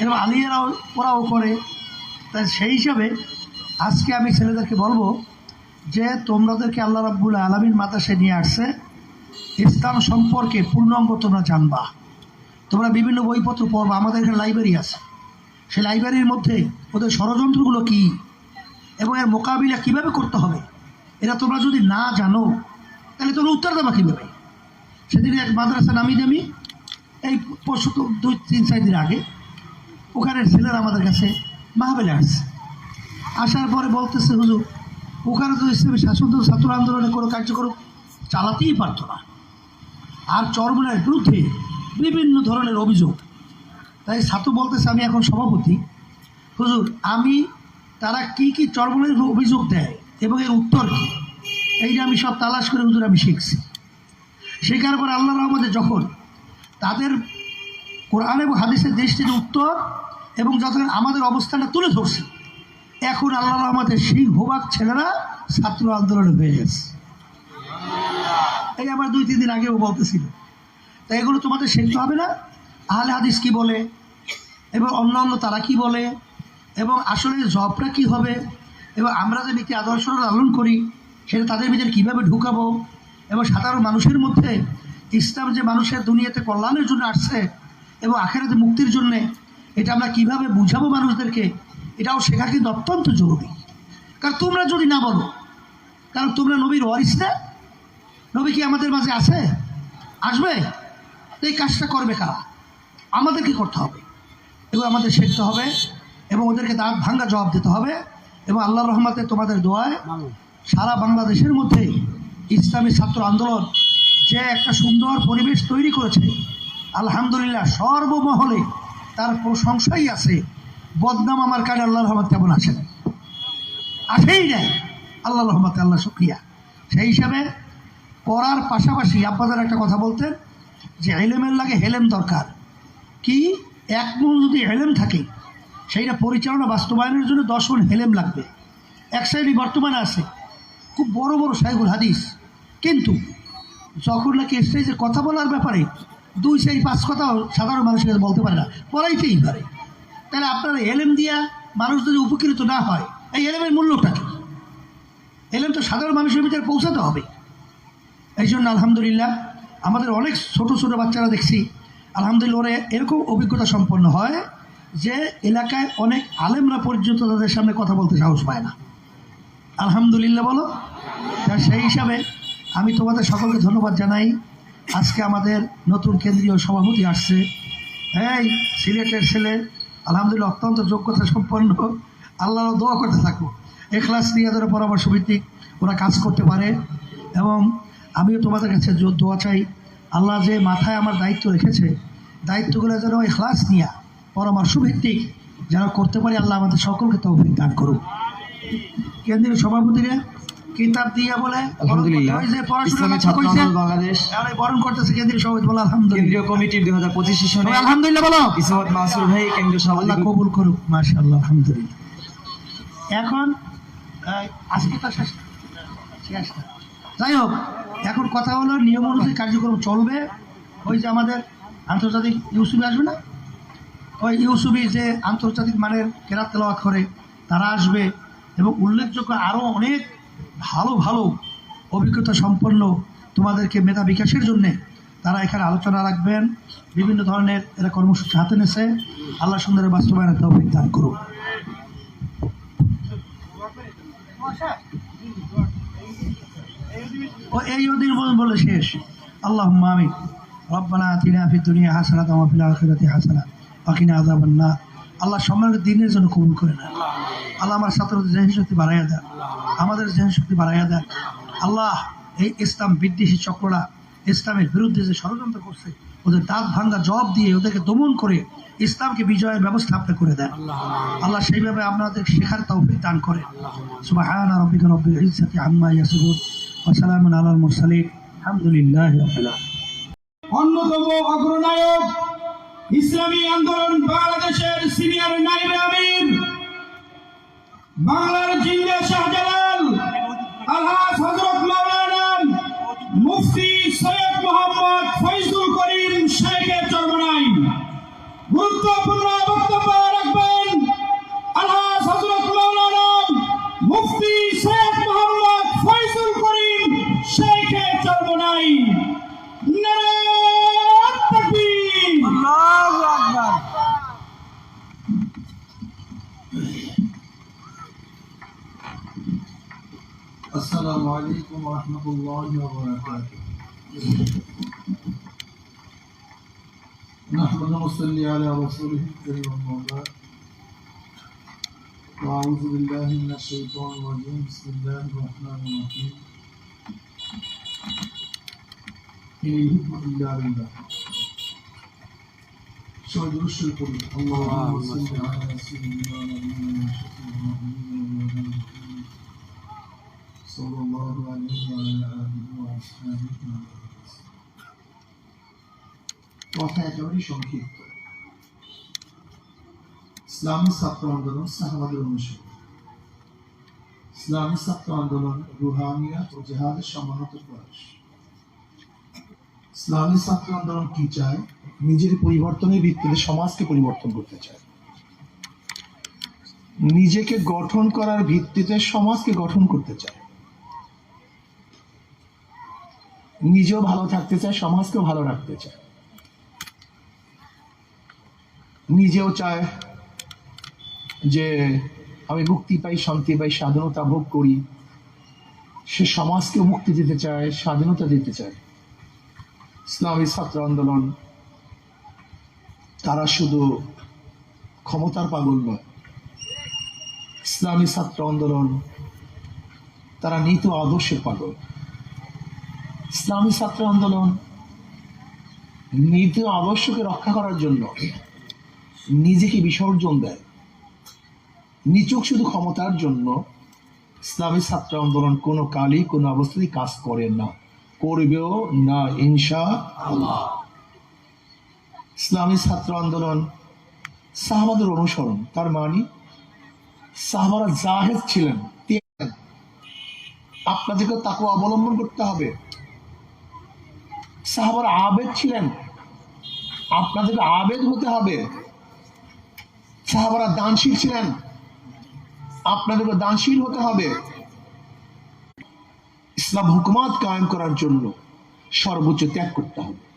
এবং আলিয়ারাও, ওরাও করে। তাই সেই হিসাবে আজকে আমি ছেলেদেরকে বলব যে, তোমরাদেরকে আল্লাহ রাব্বুল আলমীর মাতাসে নিয়ে আসছে। ইসলাম সম্পর্কে পূর্ণাঙ্গ তোমরা জানবা। তোমরা বিভিন্ন বইপত্র পড়বা। আমাদের এখানে লাইব্রেরি আছে। সেই লাইব্রেরির মধ্যে ওদের ষড়যন্ত্রগুলো কী? এবং এর মোকাবিলা কীভাবে করতে হবে? এটা তোমরা যদি না জানো, তাহলে তোমরা উত্তর দেবা কীভাবে? সেদিন এক মাদ্রাসা নামি দামি। এই পরশু দুই, তিন, চার দিন আগে ওখানের ছেলেরা আমাদের কাছে মাহাবেলে আসছে। আসার পরে বলতেছে, হুজুর, ওখানে তো ইসলামী শাসন ছাত্র আন্দোলনে কোনো কার্যক্রম চালাতেই পারতো না। আর চরমনের বিরুদ্ধে বিভিন্ন ধরনের অভিযোগ। তাই ছাত্র বলতেছে, আমি এখন সভাপতি। হুজুর, আমি, তারা কি কি চরমনের অভিযোগ দেয় এবং এর উত্তর কী? এইটা আমি সব তালাশ করে হুজুর, আমি শিখছি। শেখার পর আল্লাহ রহমতে যখন তাদের কোরআন এবং হাদিসের দৃষ্টির উত্তর এবং যখন আমাদের অবস্থানটা তুলে ধরছে, এখন আল্লাহ রহমতে সেই হোবাক ছেলেরা ছাত্র আন্দোলনে হয়ে গেছে। এই আমার দুই তিন দিন আগেও বলতেছিল তাই এগুলো তোমাদের শিখতে হবে না? আহলে হাদিস কি বলে? এবং অন্য অন্য তারা কি বলে? এবং আসলে জবটা কি হবে? এবং আমরা যে নীতি আদর্শটা লালন করি, সেটা তাদের ভিতরে কীভাবে ঢুকাবো? এবং সাধারণ মানুষের মধ্যে ইসলাম যে মানুষের দুনিয়াতে কল্যাণের জন্য আসছে, এবং আখেরাতে মুক্তির জন্যে এটা আমরা কীভাবে বুঝাবো মানুষদেরকে? এটাও শেখা কিন্তু অত্যন্ত জরুরি। কারণ তোমরা যদি না বলো, কারণ তোমরা নবীর ওয়ারিস না? নবী কি আমাদের মাঝে আছে? আসবে? এই কাজটা করবে কারা? আমাদেরকে করতে হবে। এগুলো আমাদের শিখতে হবে এবং ওদেরকে দাঁত ভাঙ্গা জবাব দিতে হবে এবং আল্লাহ রহমতে তোমাদের দোয়ায় সারা বাংলাদেশের মধ্যে ইসলামী ছাত্র আন্দোলন যে একটা সুন্দর পরিবেশ তৈরি করেছে, আলহামদুলিল্লাহ, সর্বমহলে তার প্রশংসাই আছে? বদনাম আমার কাছে আল্লাহ রহমত কেমন আছে? আসেই নেয় আল্লাহ রহমত আল্লাহ শুক্রিয়া। সেই হিসাবে পড়ার পাশাপাশি আপনাদের একটা কথা বলতেন যে হেলেমের লাগে হেলেম দরকার। কি? এক মন যদি হেলেম থাকে, সেইটা পরিচালনা বাস্তবায়নের জন্য দশ মন হেলেম লাগবে। এক সাইডে বর্তমানে আছে, খুব বড় বড় সাইগুল হাদিস। কিন্তু যখন নাকি স্টেজে কথা বলার ব্যাপারে দুই চারি পাঁচ কথাও সাধারণ মানুষের কাছে বলতে পারে না। পড়াইতেই পারে। তাহলে আপনারা এলেম দিয়া মানুষ যদি উপকৃত না হয়, এই এলেমের মূল্যটা কি? এলেম তো সাধারণ মানুষের ভিতরে পৌঁছাতে হবে। এই জন্য আলহামদুলিল্লাহ আমাদের অনেক ছোট ছোট বাচ্চারা দেখছি, আলহামদুলিল্লাহ ওরা এরকম অভিজ্ঞতা সম্পন্ন হয় যে এলাকায় অনেক আলেমরা পর্যন্ত তাদের সামনে কথা বলতে সাহস পায় না। আলহামদুলিল্লাহ বলো। সেই হিসাবে আমি তোমাদের সকলকে ধন্যবাদ জানাই। আজকে আমাদের নতুন কেন্দ্রীয় সভাপতি আসছে। এই সিলেটের ছেলে, আলহামদুলিল্লাহ অত্যন্ত যোগ্যতা সম্পন্ন। আল্লাহর দোয়া করতে থাকো। এখলাস নিয়ে ধরে পরামর্শ ভিত্তিক ওরা কাজ করতে পারে। এবং আমিও তোমাদের কাছে দোয়া চাই। আল্লাহ যে মাথায় আমার দায়িত্ব রেখেছে, দায়িত্বগুলো যেন এখলাস নিয়ে পরামর্শ ভিত্তিক যেন করতে পারি, আল্লাহ আমাদের সকলকে তৌফিক দান করুক। কেন্দ্রীয় সভাপতিরে কিতাব দিয়ে বলে আলহামদুলিল্লাহ ওই যে ইসলামী ছাত্র আন্দোলন বাংলাদেশ। বরণ করতেছে কেন্দ্রীয় সভাপতি বলে আলহামদুলিল্লাহ। কেন্দ্রীয় কমিটির দুই হাজার পঁচিশ সেশনে আলহামদুলিল্লাহ বলো। ইসমাত মাসুর ভাই কেন্দ্রীয় আল্লাহ কবুল করুক মাশাআল্লাহ আলহামদুলিল্লাহ। এখন আজকে তো শেষ শেষ যাই হোক এখন কথা হলো নিয়ম অনুযায়ী কার্যক্রম চলবে। ওই যে আমাদের আন্তর্জাতিক ইউসুবি আসবে না? ওই ইউসুবি যে আন্তর্জাতিক মানের কেরাত তেলাওয়াত করে তারা আসবে। এবং উল্লেখযোগ্য আরও অনেক ভালো ভালো অভিজ্ঞতা সম্পন্ন তোমাদেরকে মেধা বিকাশের জন্যে তারা এখানে আলোচনা রাখবেন। বিভিন্ন ধরনের এরা কর্মসূচি হাতে নেছে। আল্লাহ সুন্দরের বাস্তবায়নের তৌফিক দান করুন ও এই ওদিন বলে শেষ। আল্লাহ আমিন। রব্বানা আতিনা ফিদ দুনিয়া হাসানাত ওয়া ফিল আখিরাতি হাসানাত। ওয়া কিনা আযাবান নার আল্লাহ সম্মানের দিনের জন্য কবুল করে নেন আল্লাহ আমার ছাত্রদের জেহেন শক্তি বাড়াইয়া দেন। আমাদের জেহেন শক্তি বাড়াইয়া দেন। আল্লাহ এই ইসলাম বিদ্বেষী চক্ররা ইসলামের বিরুদ্ধে যে ষড়যন্ত্র করছে, ওদের দাঁত ভাঙ্গা জবাব দিয়ে ওদেরকে দমন করে ইসলামকে বিজয়ের ব্যবস্থা আপনি করে দেন। আল্লাহ সেইভাবে আপনাদের শেখার তৌফিক দান করে অন্যতম অগ্রনায়ক ইসলামী আন্দোলন বাংলাদেশের সিনিয়র নাইবে আমির বাংলার জিন্দা শাহজালাল السلام علیکم ورحمۃ اللہ وبرکاتہ۔ نحمد صلی علی رسول کریم اعوذ باللہ من الشیطان الرجیم۔ بسم اللہ الرحمن الرحیم۔ الا সংক্ষিপ্ত। ইসলামী ছাত্র আন্দোলন সাহাবাদের অনুসারী ইসলামী ছাত্র আন্দোলন রুহানিয়াত ও জেহাদের সমানত প্রয়াস। ইসলামী ছাত্র আন্দোলন কি চায়? নিজের পরিবর্তনের ভিত্তিতে সমাজকে পরিবর্তন করতে চায়। নিজেকে গঠন করার ভিত্তিতে সমাজকে গঠন করতে চায়। নিজেও ভালো থাকতে চায়, সমাজকেও ভালো রাখতে চায়। নিজেও চায় যে আমি মুক্তি পাই, শান্তি পাই, স্বাধীনতা ভোগ করি। সে সমাজকে মুক্তি দিতে চায়, স্বাধীনতা দিতে চায়। ইসলামী ছাত্র আন্দোলন তারা শুধু ক্ষমতার পাগল নয়। ইসলামী ছাত্র আন্দোলন, তারা নীত আদর্শের পাগল। ইসলামী ছাত্র আন্দোলন নীতি আদর্শকে রক্ষা করার জন্য নিজেকে বিসর্জন দেয়। নিচুক শুধু ক্ষমতার জন্য ইসলামী ছাত্র আন্দোলন কোনো কালই, কোনো অবস্থাতেই কাজ করে না। করবেও না ইনশা আল্লাহ ইসলামী ছাত্র আন্দোলন, সাহাবাদের অনুসরণ, তার মানে সাহাবারা জাহেদ ছিলেন আপনাদেরকে তাকে অবলম্বন করতে হবে। সাহাবারা আবেদ ছিলেন। আপনাদেরকে আবেদ হতে হবে। সাহাবারা দানশীল ছিলেন। আপনাদেরকে দানশীল হতে হবে। ইসলাম হুকুমাত কায়েম করার জন্য সর্বোচ্চ ত্যাগ করতে হবে।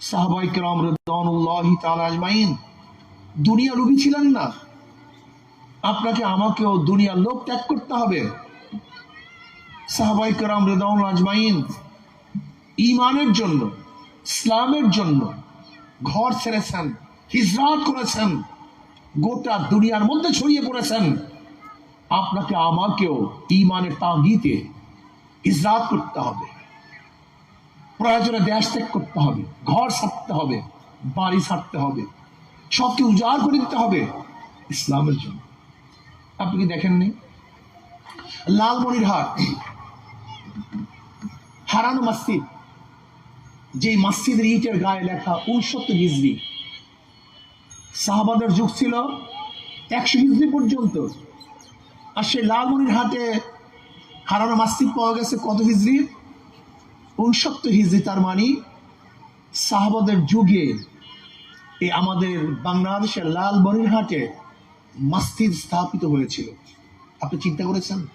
সাহাবাই কেরাম রেদানুল্লাহি তাআলা আজমাইন দুনিয়া রুবি ছিলেন না। আপনাকে, আমাকেও দুনিয়ার লোক ত্যাগ করতে হবে। সাহাবাই কেরাম রেদাউল আজমাইন ইমানের জন্য, ইসলামের জন্য ঘর ছেড়েছেন, হিজরাত করেছেন, গোটা দুনিয়ার মধ্যে ছড়িয়ে পড়েছেন। আপনাকে, আমাকেও ইমানের তাগিতে হিজরাত করতে হবে। প্রয়োজনে দেশ ত্যাগ করতে হবে, ঘর ছাড়তে হবে, বাড়ি ছাড়তে হবে, সবকে উজাড় করে দিতে হবে ইসলামের জন্য। আপনি কি দেখেননি? লালমনিরহাট, হারানো মসজিদ যে মসজিদের ইটের গায়ে লেখা উনসত্তর হিজড়ি সাহাবাদের যুগ ছিল একশো হিজড়ি পর্যন্ত। আর সেই লালমনির হাটে হারানো মসজিদ পাওয়া গেছে কত হিজড়ি উনসত্তর হিজড়ি তার মানে সাহাবাদের যুগে এই আমাদের বাংলাদেশের লাল হাটে মসজিদ স্থাপিত হয়েছিল। আপনি চিন্তা করেছেন?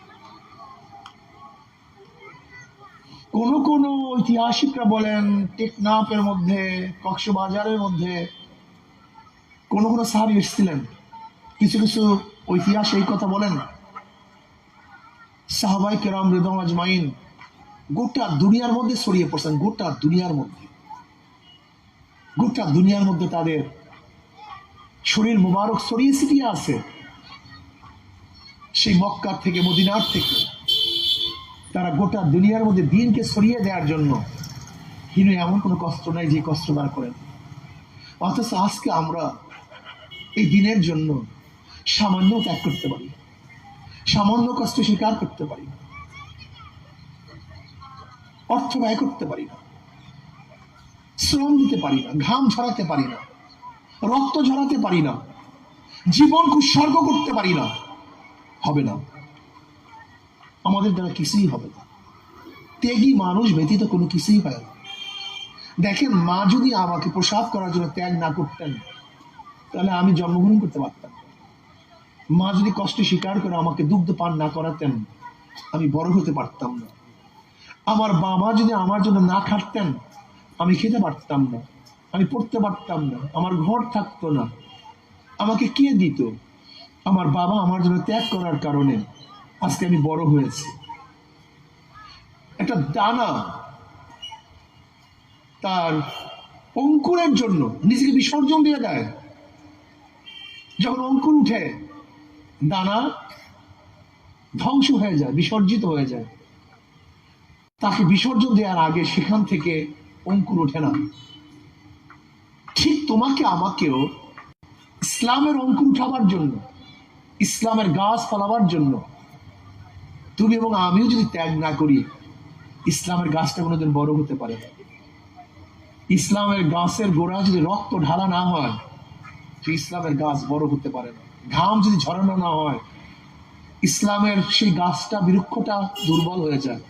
কোন কোন ঐতিহাসিকরা বলেন টেকনাফের মধ্যে, কক্সবাজারের মধ্যে, কোন কোন সাহাবি এসেছিলেন? কিছু কিছু ঐতিহাস এই কথা বলেন। সাহাবাই কেরাম রেদম আজমাইন গোটা দুনিয়ার মধ্যে ছড়িয়ে পড়ছেন, গোটা দুনিয়ার মধ্যে। গোটা দুনিয়ার মধ্যে তাদের শরীর মুবারক ছড়িয়ে ছিটিয়ে আছে। সেই মক্কার থেকে, মদিনার থেকে তারা গোটা দুনিয়ার মধ্যে দিনকে ছড়িয়ে দেওয়ার জন্য কিন্তু এমন কোনো কষ্ট নাই যে কষ্ট তারা করেন। অথচ আজকে আমরা এই দিনের জন্য সামান্য ত্যাগ করতে পারি। সামান্য কষ্ট স্বীকার করতে পারি। অর্থ ব্যয় করতে পারি না। শ্রম দিতে পারি না, ঘাম ঝরাতে পারি না, রক্ত ঝরাতে পারি না, জীবন উৎসর্গ করতে পারি না, হবে না। আমাদের দ্বারা কিছুই হবে না। ত্যাগী মানুষ ব্যতীত কোনো কিছুই হয় না। দেখেন, মা যদি আমাকে প্রসাদ করার জন্য ত্যাগ না করতেন, তাহলে আমি জন্মগ্রহণ করতে পারতাম। মা যদি কষ্ট স্বীকার করে আমাকে দুগ্ধ পান না করাতেন, আমি বড় হতে পারতাম না। আমার বাবা যদি আমার জন্য না খাটতেন, আমি খেতে পারতাম না, আমি পড়তে পারতাম না, আমার ঘর থাকতো না। আমাকে কে দিত? আমার বাবা আমার জন্য ত্যাগ করার কারণে আজকে আমি বড় হয়েছি। একটা দানা তার অঙ্কুরের জন্য নিজেকে বিসর্জন দিয়ে দেয়। যখন অঙ্কুর উঠে, দানা ধ্বংস হয়ে যায়, বিসর্জিত হয়ে যায়। তাকে বিসর্জন দেওয়ার আগে সেখান থেকে অঙ্কুর ওঠে না ঠিক তোমাকে আমাকেও ইসলামের অঙ্কুর উঠাবার জন্য, ইসলামের গাছ ফলাবার জন্য, তুমি এবং আমিও যদি ত্যাগ না করি, ইসলামের গাছটা কোনোদিন বড় হতে পারে না। ইসলামের গাছের গোড়া যদি রক্ত ঢালা না হয় ইসলামের গাছ বড় হতে পারে না। ঘাম যদি ঝরানো না হয়, ইসলামের সেই গাছটা বৃক্ষটা দুর্বল হয়ে যায়।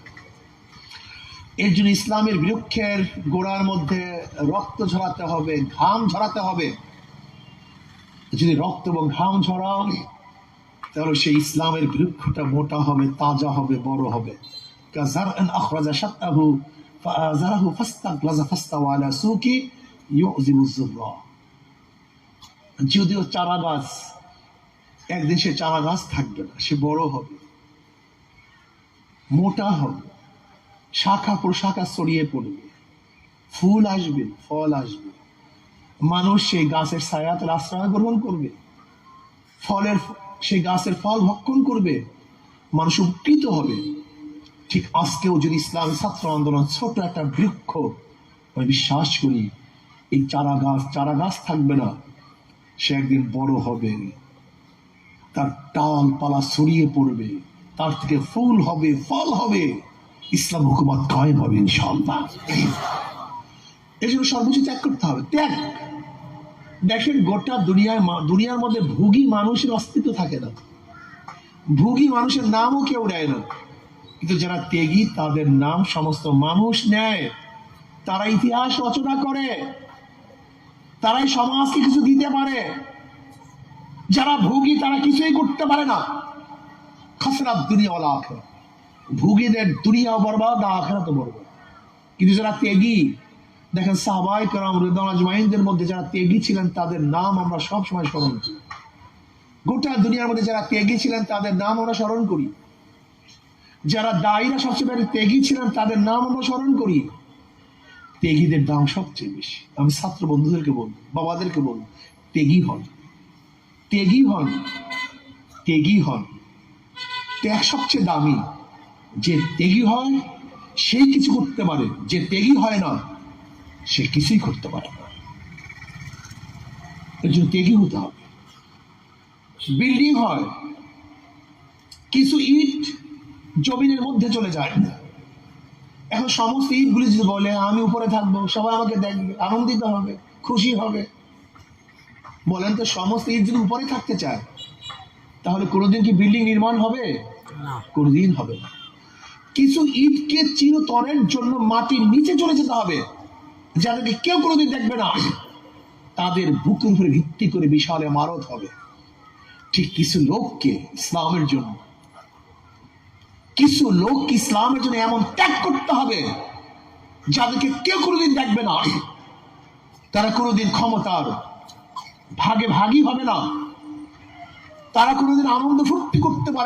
এর জন্য ইসলামের বৃক্ষের গোড়ার মধ্যে রক্ত ঝরাতে হবে, ঘাম ঝরাতে হবে। যদি রক্ত এবং ঘাম ঝরাও তাহলে সেই ইসলামের বৃক্ষটা মোটা হবে, তাজা হবে, বড় হবে। যদিও চারা গাছ একদিন সে চারা গাছ থাকবে না, সে বড় হবে, মোটা হবে। শাখা প্রশাখা ছড়িয়ে পড়বে। ফুল আসবে, ফল আসবে। মানুষ সেই গাছের ছায়াতে আশ্রয় গ্রহণ করবে। ফলের সেই গাছের ফল ভক্ষণ করবে। মানুষ উপকৃত হবে। ঠিক আজকেও যদি ইসলাম ছাত্র আন্দোলন ছোট একটা বৃক্ষ, আমি বিশ্বাস করি, এই চারা গাছ চারা গাছ থাকবে না। সে একদিন বড় হবে। তার ডাল পালা ছড়িয়ে পড়বে। তার থেকে ফুল হবে, ফল হবে। ইসলাম হুকুমত কায়েম হবে ইনশাআল্লাহ। এই জন্য সর্বোচ্চ ত্যাগ করতে হবে। ত্যাগ! দেখেন গোটা দুনিয়ায় দুনিয়ার মধ্যে ভুগী মানুষের অস্তিত্ব থাকে না। ভুগী মানুষের নামও কেউ নেয় না। কিন্তু যারা ত্যাগী, তাদের নাম সমস্ত মানুষ নেয়। তারা ইতিহাস রচনা করে। তারাই সমাজকে কিছু দিতে পারে। যারা ভোগী, তারা কিছুই করতে পারে না। খাসরাত দুনিয়া ওলা আখেরা ভুগীদের দুনিয়াও বরবাদ আখেরা তো বরবাদ। কিন্তু যারা ত্যাগী, দেখেন সাহবাই কারাম রিদান আজমাইনদের মধ্যে যারা ত্যাগী ছিলেন, তাদের নাম আমরা সব সময় স্মরণ করি। গোটা দুনিয়ার মধ্যে যারা ত্যাগী ছিলেন, তাদের নাম আমরা স্মরণ করি। যারা দায়ীরা সবচেয়ে বেশি ত্যাগী ছিলেন, তাদের নাম আমরা স্মরণ করি। ত্যাগীদের দাম সবচেয়ে বেশি। আমি ছাত্র বন্ধুদেরকে বলব, বাবাদেরকে বলব, ত্যাগী হন। ত্যাগী হন। ত্যাগী হন। ত্যাগ সবচেয়ে দামি। যে ত্যাগী হয় সেই কিছু করতে পারে। যে ত্যাগী হয় না সে কিছুই করতে পারে না। এর জন্য ত্যাগী হতে হবে। বিল্ডিং হয় কিছু ইট জমিনের মধ্যে চলে যায়। এখন সমস্ত ইটগুলি যদি বলে আমি উপরে থাকব সবাই আমাকে দেখবে আনন্দিত হবে খুশি হবে। বলেন তো সমস্ত ইট যদি উপরে থাকতে চায় তাহলে কোনোদিন কি বিল্ডিং নির্মাণ হবে? কোনোদিন হবে না। কিছু ইটকে চিরতরের জন্য মাটির নিচে চলে যেতে হবে, যাদেরকে কেউ কোনোদিন দেখবে না। তাদের বুকের উপরে ভিত্তি করে বিশাল মারত হবে। ঠিক কিছু লোককে ইসলামের জন্য, কিছু লোক ইসলামের জন্য এমন ত্যাগ করতে হবে, যাদেরকে কেউ কোনোদিন দেখবে না। তারা কোনোদিন ক্ষমতার ভাগে ভাগই হবে না। তারা কোনোদিন আনন্দ ফুর্তি করতে পারে